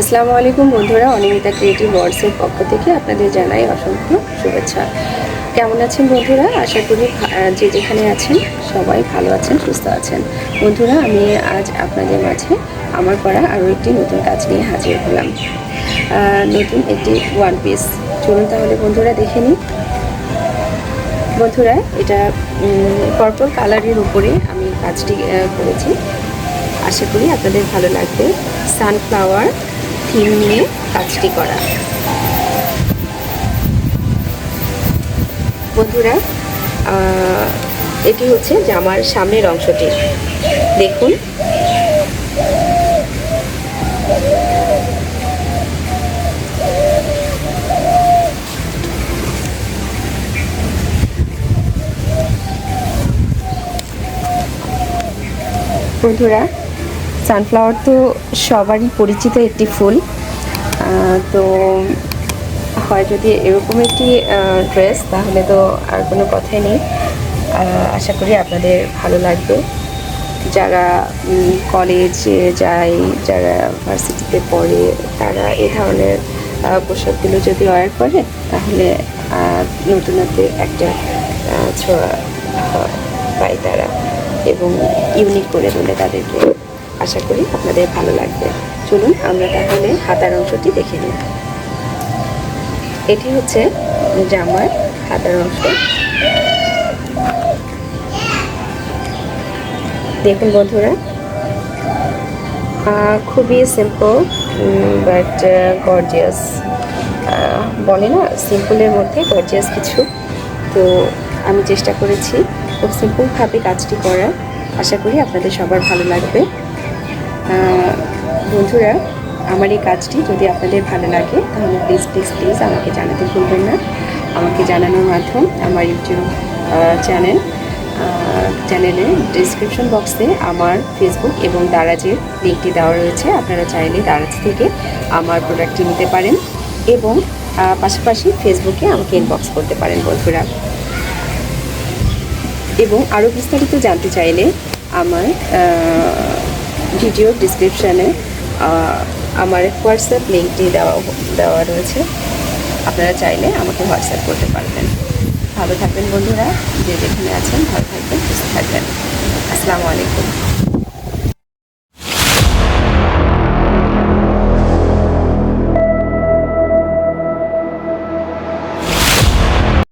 আসসালামু আলাইকুম বন্ধুরা, অনিমিতা ক্রিয়েটিভ ওয়ার্ডসের পক্ষ থেকে আপনাদের জানাই অসংখ্য শুভেচ্ছা। কেমন আছেন বন্ধুরা? আশা করি যে যেখানে আছেন, সবাই ভালো আছেন, সুস্থ আছেন। বন্ধুরা, আমি আজ আপনাদের মাঝে আমার করা আরও একটি নতুন কাজ নিয়ে হাজির হলাম। নতুন একটি ওয়ান পিস চলুন তাহলে বন্ধুরা দেখে নিই। বন্ধুরা, এটা পার্পল কালারের উপরে আমি কাজটি করেছি। আশা করি আপনাদের ভালো লাগবে। সানফ্লাওয়ার থিম নিয়ে কাজটি করা। বন্ধুরা এটি হচ্ছে জামার সামনের অংশটি। দেখুন। বন্ধুরা সানফ্লাওয়ার তো সবারই পরিচিত একটি ফুল। তো হয় যদি এরকম একটি ড্রেস তাহলে তো আর কোনো কথাই নেই। আশা করি আপনাদের ভালো লাগবে। যারা কলেজে যায়, যারা ভার্সিটিতে পড়ে, তারা এ ধরনের পোশাকগুলো যদি ওয়ার করে, তাহলে নতুনত্বের একটা ছোঁয়া পায় তারা এবং ইউনিক করে তোলে তাদেরকে। আশা করি আপনাদের ভালো লাগবে। চলুন আমরা তাহলে হাতার অংশটি দেখে নিই। এটি হচ্ছে জামার হাতার অংশ। দেখুন বন্ধুরা খুবই সিম্পল বাট গর্জিয়াস বলে না সিম্পলের মধ্যে গর্জিয়াস কিছু। তো আমি চেষ্টা করেছি খুব সিম্পলভাবে কাজটি করার। আশা করি আপনাদের সবার ভালো লাগবে। বন্ধুরা, আমার এই কাজটি যদি আপনাদের ভালো লাগে, তাহলে প্লিজ প্লিজ প্লিজ আমাকে জানাতে ভুলবেন না। আমাকে জানানোর মাধ্যম আমার ইউটিউব চ্যানেল চ্যানেলের ডিসক্রিপশন বক্সে আমার ফেসবুক এবং দারাজের লিঙ্কটি দেওয়া রয়েছে। আপনারা চাইলে দারাজ থেকে আমার প্রোডাক্টটি নিতে পারেন এবং পাশাপাশি ফেসবুকে আমাকে ইনবক্স করতে পারেন বন্ধুরা। এবং আরও বিস্তারিত জানতে চাইলে আমার ভিডিও ডিসক্রিপশানে আমার হোয়াটসঅ্যাপ লিঙ্কটি দেওয়া দেওয়া রয়েছে। আপনারা চাইলে আমাকে হোয়াটসঅ্যাপ করতে পারবেন। ভালো থাকবেন বন্ধুরা। যে যেখানে আছেন, ভালো থাকবেন, সুস্থ থাকবেন। আসসালামু আলাইকুম।